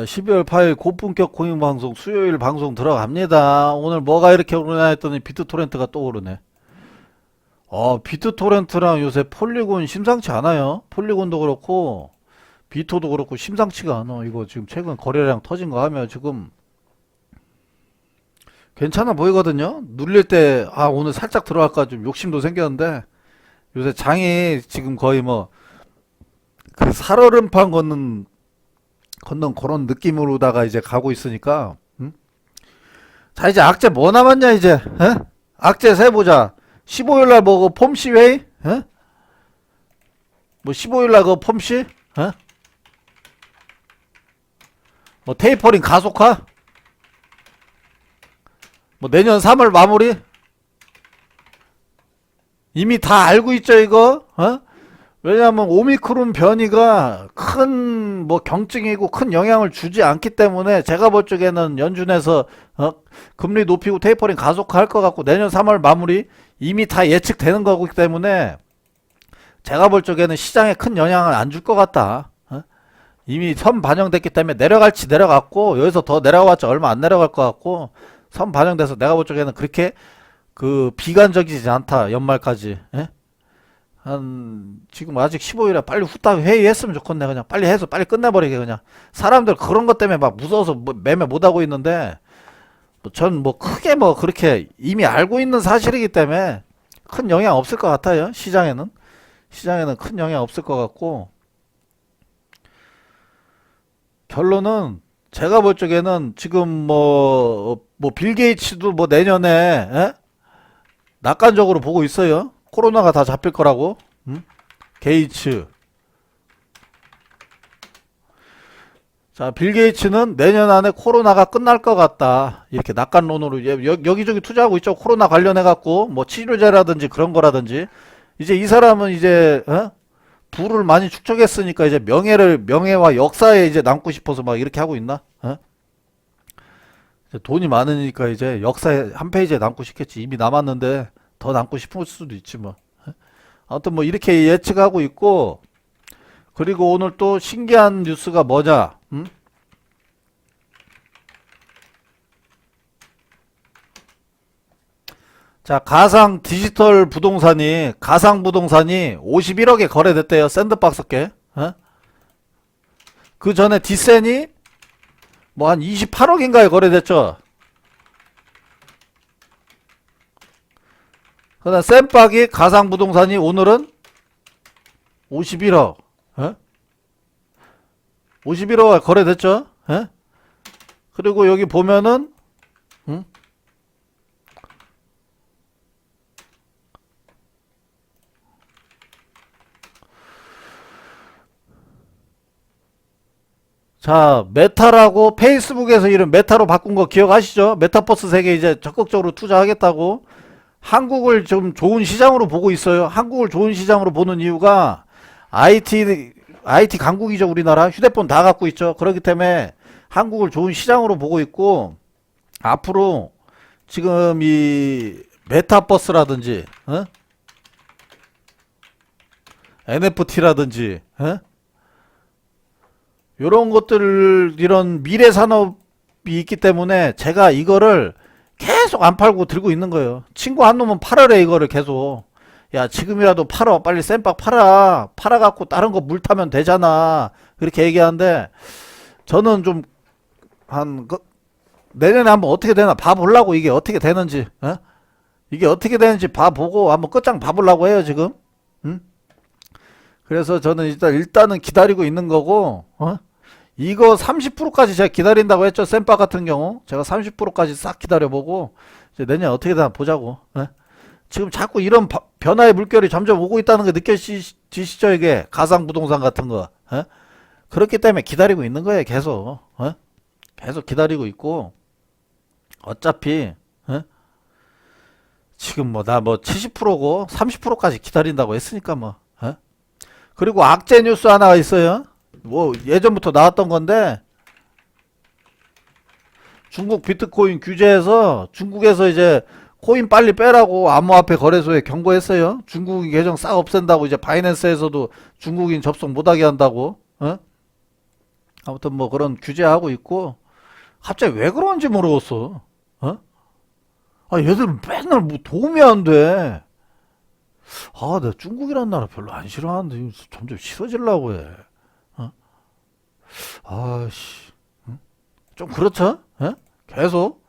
자, 12월 8일 고품격 공인방송 수요일 방송 들어갑니다. 오늘 뭐가 이렇게 오르나 했더니 비트토렌트가 또 오르네. 어, 비트토렌트랑 요새 폴리곤 심상치 않아요. 폴리곤도 그렇고, 비토도 그렇고 심상치가 않아. 이거 지금 최근 거래량 터진 거 하면 지금 괜찮아 보이거든요. 눌릴 때, 아, 오늘 살짝 들어갈까 좀 욕심도 생겼는데, 요새 장이 지금 거의 뭐, 그 살얼음판 걷는 걷는 그런 느낌으로다가 이제 가고 있으니까 음? 자 이제 악재 뭐 남았냐 이제 에? 악재 세보자 15일날 뭐그 폼시 회의 에? 뭐 15일날 그 폼시 에? 뭐 테이퍼링 가속화 뭐 내년 3월 마무리 이미 다 알고 있죠 이거 어? 왜냐하면 오미크론 변이가 큰 뭐 경증이고 큰 영향을 주지 않기 때문에 제가 볼 적에는 연준에서 어, 금리 높이고 테이퍼링 가속화할 것 같고 내년 3월 마무리 이미 다 예측되는 거기 때문에 제가 볼 적에는 시장에 큰 영향을 안 줄 것 같다. 어? 이미 선 반영됐기 때문에 내려갈지 내려갔고 여기서 더 내려갔자 얼마 안 내려갈 것 같고 선 반영돼서 내가 볼 적에는 그렇게 그 비관적이지 않다 연말까지. 예? 한 지금 아직 15일에 빨리 후딱 회의했으면 좋겠네 그냥 빨리 해서 빨리 끝내버리게 그냥 사람들 그런 것 때문에 막 무서워서 뭐 매매 못 하고 있는데 전뭐 크게 뭐 그렇게 이미 알고 있는 사실이기 때문에 큰 영향 없을 것 같아요 시장에는 시장에는 큰 영향 없을 것 같고 결론은 제가 볼 적에는 지금 뭐 뭐 빌 게이츠도 뭐 내년에 에? 낙관적으로 보고 있어요. 코로나가 다 잡힐 거라고. 음? 게이츠. 자, 빌 게이츠는 내년 안에 코로나가 끝날 것 같다. 이렇게 낙관론으로 여, 여- 여기저기 투자하고 있죠. 코로나 관련해 갖고 뭐 치료제라든지 그런 거라든지. 이제 이 사람은 이제 어? 부를 많이 축적했으니까 이제 명예를 명예와 역사에 이제 남고 싶어서 막 이렇게 하고 있나? 어? 돈이 많으니까 이제 역사에 한 페이지에 남고 싶겠지. 이미 남았는데 더 남고 싶을 수도 있지 뭐. 아무튼 뭐 이렇게 예측하고 있고 그리고 오늘 또 신기한 뉴스가 뭐냐? 음? 자, 가상 디지털 부동산이 가상 부동산이 51억에 거래됐대요. 샌드박스께. 어? 그 전에 디센이 뭐 한 28억인가에 거래됐죠. 그다음 쌤박이 가상 부동산이 오늘은 51억. 어? 51억에 거래됐죠? 어? 그리고 여기 보면은 응? 자, 메타라고 페이스북에서 이름 메타로 바꾼 거 기억하시죠? 메타버스 세계 이제 적극적으로 투자하겠다고. 한국을 좀 좋은 시장으로 보고 있어요. 한국을 좋은 시장으로 보는 이유가 IT IT 강국이죠, 우리나라. 휴대폰 다 갖고 있죠. 그렇기 때문에 한국을 좋은 시장으로 보고 있고 앞으로 지금 이 메타버스라든지 어? NFT라든지 어? 이런 것들 이런 미래 산업이 있기 때문에 제가 이거를 계속 안 팔고 들고 있는 거예요. 친구 한 놈은 팔아래 이거를 계속. 야 지금이라도 팔아 빨리 쌤박 팔아 팔아갖고 다른 거 물 타면 되잖아 그렇게 얘기하는데 저는 좀 한 그, 내년에 한번 어떻게 되나 봐보려고 이게 어떻게 되는지 어? 이게 어떻게 되는지 봐보고 한번 끝장 봐보려고 해요 지금 응? 그래서 저는 일단 일단은 기다리고 있는 거고 어? 이거 30%까지 제가 기다린다고 했죠. 쌤바 같은 경우. 제가 30%까지 싹 기다려보고, 이제 내년 어떻게 되나 보자고. 예? 지금 자꾸 이런 바- 변화의 물결이 점점 오고 있다는 게 느껴지시죠? 이게 가상 부동산 같은 거. 예? 그렇기 때문에 기다리고 있는 거예요. 계속. 예? 계속 기다리고 있고, 어차피, 예? 지금 뭐, 나 뭐 70%고 30%까지 기다린다고 했으니까 뭐. 예? 그리고 악재 뉴스 하나가 있어요. 뭐 예전부터 나왔던 건데 중국 비트코인 규제해서 중국에서 이제 코인 빨리 빼라고 암호화폐 거래소에 경고했어요. 중국인 계정 싹 없앤다고 이제 바이낸스에서도 중국인 접속 못하게 한다고. 어? 아무튼 뭐 그런 규제하고 있고 갑자기 왜 그런지 모르겠어. 어? 아 얘들은 맨날 뭐 도움이 안 돼. 아, 내가 중국이란 나라 별로 안 싫어하는데 점점 싫어지려고 해. 어? 아씨, 응? 좀 그렇죠? 예? 계속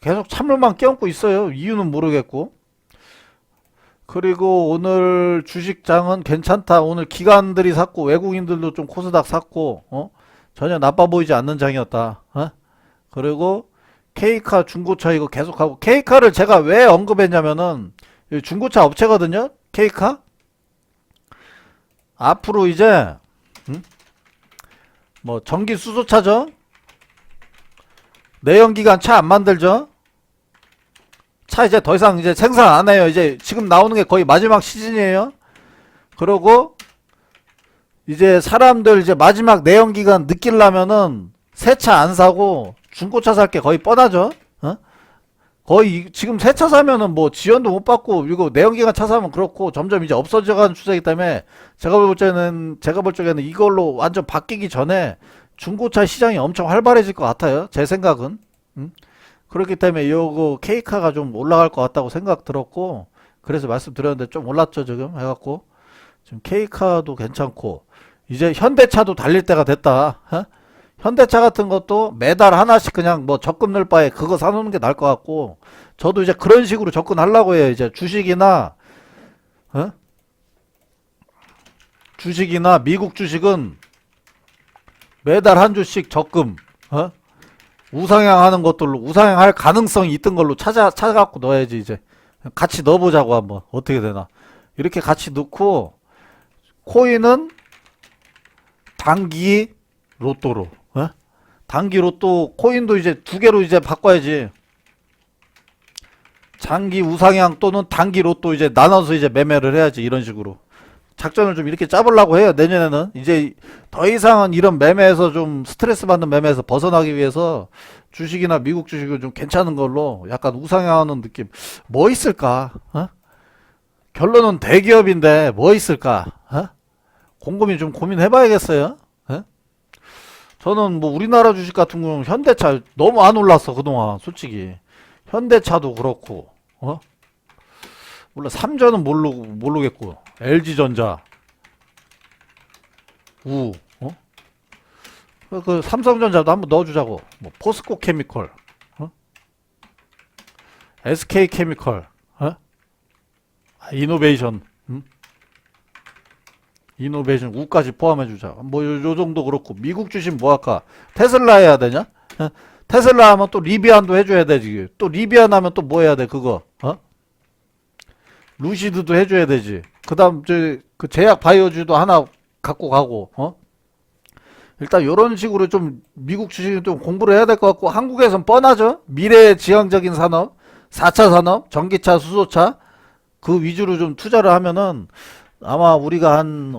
계속 찬물만 껴안고 있어요. 이유는 모르겠고. 그리고 오늘 주식장은 괜찮다. 오늘 기관들이 샀고 외국인들도 좀 코스닥 샀고 어? 전혀 나빠 보이지 않는 장이었다. 어? 그리고 케이카 중고차 이거 계속하고 케이카를 제가 왜 언급했냐면은 이 중고차 업체거든요. 케이카 앞으로 이제 음? 뭐 전기 수소차죠. 내연기관 차 안 만들죠. 차 이제 더 이상 이제 생산 안 해요. 이제 지금 나오는 게 거의 마지막 시즌이에요. 그러고 이제 사람들 이제 마지막 내연기관 느끼려면은 새 차 안 사고 중고차 살 게 거의 뻔하죠. 어? 거의 이- 지금 새 차 사면은 뭐 지원도 못 받고 이거 내연기관 차 사면 그렇고 점점 이제 없어져가는 추세이기 때문에 제가 볼 때는 제가 볼 적에는 이걸로 완전 바뀌기 전에 중고차 시장이 엄청 활발해질 것 같아요. 제 생각은. 음? 그렇기 때문에 요거 케이카가 좀 올라갈 것 같다고 생각 들었고 그래서 말씀드렸는데 좀 올랐죠 지금 해갖고 지금 케이카도 괜찮고 이제 현대차도 달릴 때가 됐다. 어? 현대차 같은 것도 매달 하나씩 그냥 뭐 적금 넣을 바에 그거 사놓는 게 나을 것 같고 저도 이제 그런 식으로 접근하려고 해요. 이제 주식이나 어? 주식이나 미국 주식은 매달 한 주씩 적금 어? 우상향하는 것들로 우상향할 가능성이 있던 걸로 찾아 찾아갖고 넣어야지 이제 같이 넣어보자고 한번 어떻게 되나 이렇게 같이 넣고 코인은 단기 로또로 어? 단기 로 또 코인도 이제 두 개로 이제 바꿔야지 장기 우상향 또는 단기 로또 이제 나눠서 이제 매매를 해야지 이런 식으로 작전을 좀 이렇게 짜보려고 해요 내년에는 이제 더 이상은 이런 매매에서 좀 스트레스 받는 매매에서 벗어나기 위해서 주식이나 미국 주식을 좀 괜찮은 걸로 약간 우상향하는 느낌 뭐 있을까 어? 결론은 대기업인데 뭐 있을까 어? 곰곰이 좀 고민해봐야겠어요 어? 저는 뭐 우리나라 주식 같은 경우는 현대차 너무 안 올랐어 그동안 솔직히 현대차도 그렇고 어? 몰라 삼전은 모르, 모르겠고 LG전자 우 어? 그, 그 삼성전자도 한번 넣어주자고 뭐 포스코 케미컬 어? SK 케미컬 어? 아, 이노베이션 음? 이노베이션 우까지 포함해주자 뭐 요 정도 그렇고 미국 주식 뭐 할까 테슬라 해야 되냐 어? 테슬라 하면 또 리비안도 해줘야 되지 또 리비안 하면 또 뭐 해야 돼 그거 어? 루시드도 해줘야 되지. 그 다음, 저, 그 제약 바이오주도 하나 갖고 가고, 어? 일단 요런 식으로 좀 미국 주식은 좀 공부를 해야 될 것 같고, 한국에선 뻔하죠? 미래 지향적인 산업, 4차 산업, 전기차, 수소차, 그 위주로 좀 투자를 하면은 아마 우리가 한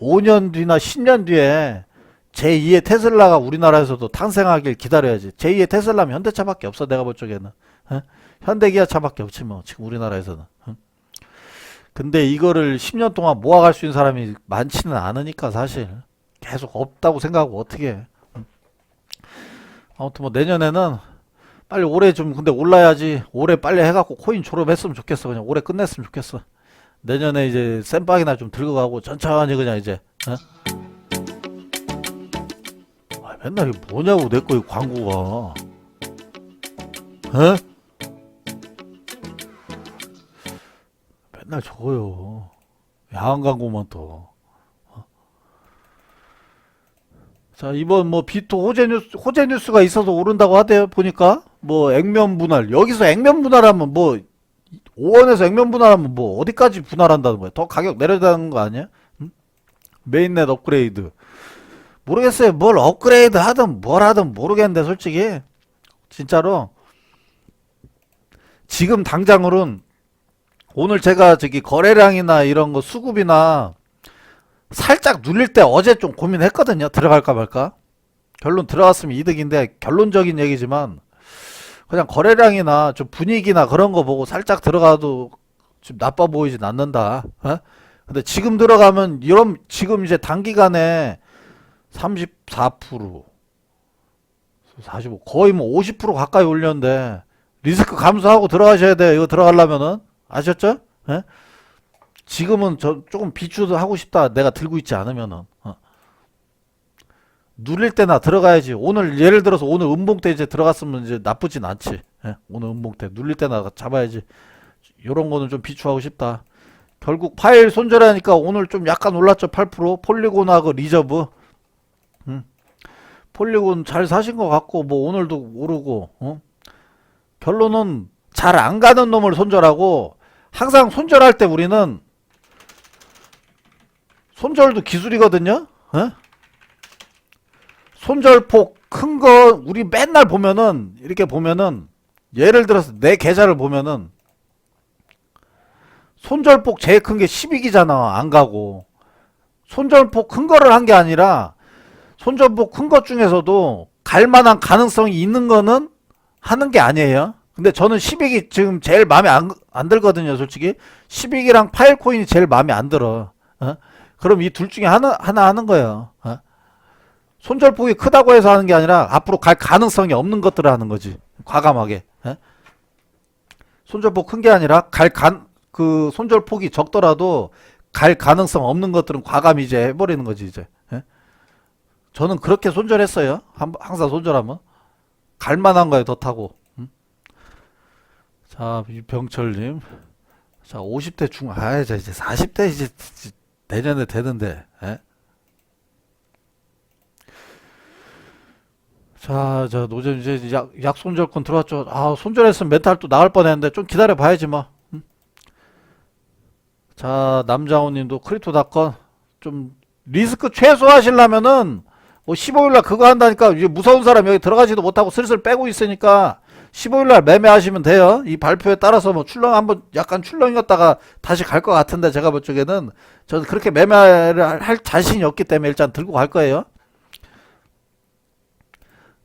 5년 뒤나 10년 뒤에 제2의 테슬라가 우리나라에서도 탄생하길 기다려야지. 제2의 테슬라면 현대차밖에 없어, 내가 볼 적에는. 어? 현대기아 차밖에 없지 뭐, 지금 우리나라에서는. 어? 근데 이거를 10년 동안 모아갈 수 있는 사람이 많지는 않으니까 사실 계속 없다고 생각하고 어떻게 해. 음. 아무튼 뭐 내년에는 빨리 올해 좀 근데 올라야지 올해 빨리 해갖고 코인 졸업했으면 좋겠어 그냥 올해 끝냈으면 좋겠어 내년에 이제 쌤빵이나 좀 들고 가고 천천히 그냥 이제 어? 아, 맨날 이게 뭐냐고 내 거 이 광고가 어? 맨날 저거요. 야한 광고만 또. 어? 자, 이번 뭐 비토 호재 뉴스, 호재 뉴스가 있어서 오른다고 하대요. 보니까. 뭐 액면 분할. 여기서 액면 분할하면 뭐 5원에서 액면 분할하면 뭐 어디까지 분할한다는 거야? 더 가격 내려다는 거 아니야? 응? 메인넷 업그레이드. 모르겠어요. 뭘 업그레이드 하든 뭘 하든 모르겠는데 솔직히 진짜로 지금 당장으로는 오늘 제가 저기 거래량이나 이런 거 수급이나 살짝 눌릴 때 어제 좀 고민했거든요. 들어갈까 말까. 결론 들어갔으면 이득인데 결론적인 얘기지만 그냥 거래량이나 좀 분위기나 그런 거 보고 살짝 들어가도 좀 나빠 보이진 않는다. 어? 근데 지금 들어가면 이런 지금 이제 단기간에 34% 45 거의 뭐 50% 가까이 올렸는데 리스크 감수하고 들어가셔야 돼요. 이거 들어가려면은 아셨죠? 예? 지금은 저 조금 비추도 하고 싶다. 내가 들고 있지 않으면은 어. 눌릴 때나 들어가야지. 오늘 예를 들어서 오늘 음봉 때 이제 들어갔으면 이제 나쁘진 않지. 예? 오늘 음봉 때 눌릴 때나 잡아야지. 요런 거는 좀 비추하고 싶다. 결국 파일 손절하니까 오늘 좀 약간 올랐죠. 8% 폴리곤하고 리저브. 음. 폴리곤 잘 사신 것 같고 뭐 오늘도 오르고 어? 결론은 잘 안 가는 놈을 손절하고 항상 손절할 때 우리는 손절도 기술이거든요. 어? 손절폭 큰 거 우리 맨날 보면은 이렇게 보면은 예를 들어서 내 계좌를 보면은 손절폭 제일 큰 게 12기잖아. 안 가고. 손절폭 큰 거를 한 게 아니라 손절폭 큰 것 중에서도 갈 만한 가능성이 있는 거는 하는 게 아니에요. 근데 저는 12기 지금 제일 마음에 안, 안 들거든요, 솔직히. 12기랑 파일코인이 제일 마음에 안 들어. 어? 그럼 이 둘 중에 하나, 하나 하는 거예요. 어? 손절폭이 크다고 해서 하는 게 아니라 앞으로 갈 가능성이 없는 것들을 하는 거지. 과감하게. 어? 손절폭 큰 게 아니라 갈 간, 그 손절폭이 적더라도 갈 가능성 없는 것들은 과감히 이제 해버리는 거지, 이제. 예? 저는 그렇게 손절했어요. 한- 항상 손절하면. 갈 만한 거에 더 타고. 음? 자, 병철님. 자, 50대 중, 아, 자, 이제 40대 이제, 이제 내년에 되는데, 예? 자, 저 노잼 이제 약, 약 손절권 들어왔죠. 아, 손절했으면 멘탈 또 나갈 뻔했는데 좀 기다려 봐야지 뭐. 음? 자, 남자호님도 크립토 닷컴 좀 리스크 최소화하시려면은 뭐 15일날 그거 한다니까 이제 무서운 사람 여기 들어가지도 못하고 슬슬 빼고 있으니까 15일날 매매하시면 돼요. 이 발표에 따라서 뭐 출렁 한번 약간 출렁이었다가 다시 갈 것 같은데 제가 볼 적에는 저는 그렇게 매매를 할- 할 자신이 없기 때문에 일단 들고 갈 거예요.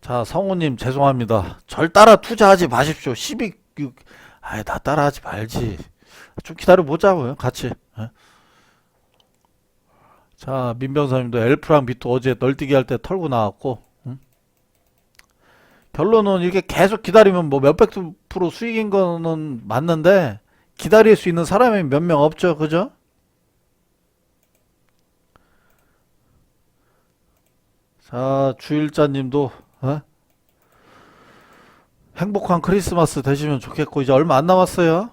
자, 성우님 죄송합니다. 절 따라 투자하지 마십시오. 12, 아이, 나 따라하지 말지. 좀 기다려 보자고요, 같이. 예? 자, 민병사님도 엘프랑 비트 어제 널뛰기 할 때 털고 나왔고, 응? 결론은 이렇게 계속 기다리면 뭐 몇백 프로 수익인 거는 맞는데, 기다릴 수 있는 사람이 몇 명 없죠, 그죠? 자, 주일자님도, 어? 행복한 크리스마스 되시면 좋겠고, 이제 얼마 안 남았어요.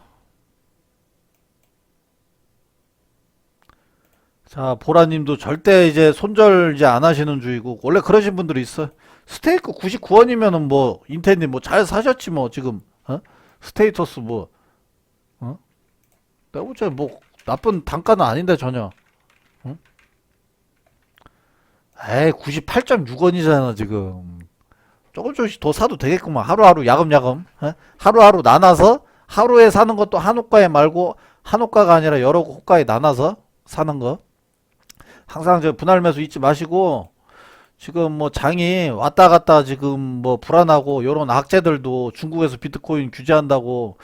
자, 보라님도 절대 이제 손절 이제 안 하시는 주의고, 원래 그러신 분들이 있어. 스테이크 99원이면은 뭐, 인텐님 뭐 잘 사셨지 뭐, 지금, 어? 스테이터스 뭐, 어? 내가 볼때 뭐, 나쁜 단가는 아닌데, 전혀. 응? 에이, 98.6원이잖아, 지금. 조금 조금씩 더 사도 되겠구만. 하루하루 야금야금. 어? 하루하루 나눠서, 하루에 사는 것도 한 호가에 말고, 한 호가가 아니라 여러 호가에 나눠서 사는 거. 항상 저 분할 매수 잊지 마시고 지금 뭐 장이 왔다 갔다 지금 뭐 불안하고 요런 악재들도 중국에서 비트코인 규제한다고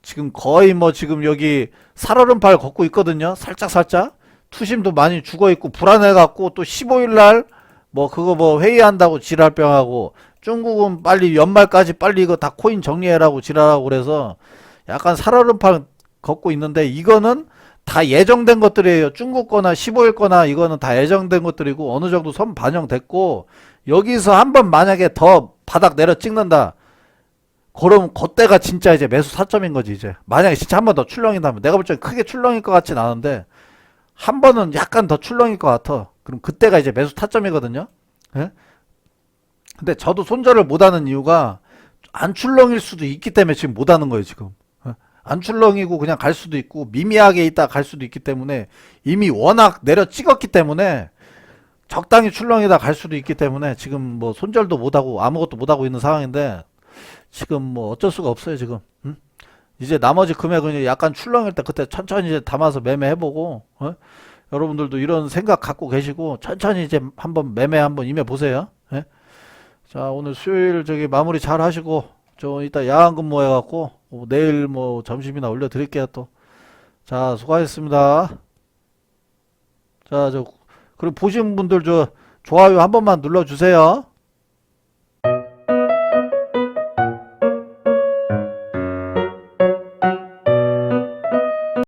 지금 거의 뭐 지금 여기 살얼음팔 걷고 있거든요. 살짝 살짝 투심도 많이 죽어 있고 불안해 갖고 또 15일 날 뭐 그거 뭐 회의한다고 지랄병하고 중국은 빨리 연말까지 빨리 이거 다 코인 정리해라고 지랄하고 그래서 약간 살얼음팔 걷고 있는데 이거는 다 예정된 것들이에요. 중국 거나 15일 거나 이거는 다 예정된 것들이고 어느 정도 선 반영됐고 여기서 한 번 만약에 더 바닥 내려 찍는다. 그럼 그때가 진짜 이제 매수 사점인 거지 이제. 만약에 진짜 한 번 더 출렁인다면 내가 볼 적에 크게 출렁일 것 같진 않은데 한 번은 약간 더 출렁일 것 같아. 그럼 그때가 이제 매수 타점이거든요. 예? 근데 저도 손절을 못 하는 이유가 안 출렁일 수도 있기 때문에 지금 못 하는 거예요, 지금. 예? 안 출렁이고 그냥 갈 수도 있고 미미하게 있다 갈 수도 있기 때문에 이미 워낙 내려 찍었기 때문에 적당히 출렁이다 갈 수도 있기 때문에 지금 뭐 손절도 못하고 아무것도 못하고 있는 상황인데 지금 뭐 어쩔 수가 없어요 지금 응? 이제 나머지 금액은 약간 출렁일 때 그때 천천히 이제 담아서 매매해보고 어? 여러분들도 이런 생각 갖고 계시고 천천히 이제 한번 매매 한번 임해 보세요 예? 자 오늘 수요일 저기 마무리 잘 하시고 저 이따 야간 근무 해 갖고 어, 내일 뭐 점심이나 올려 드릴게요 또. 자, 수고하셨습니다. 자, 저 그리고 보신 분들 저 좋아요 한 번만 눌러주세요.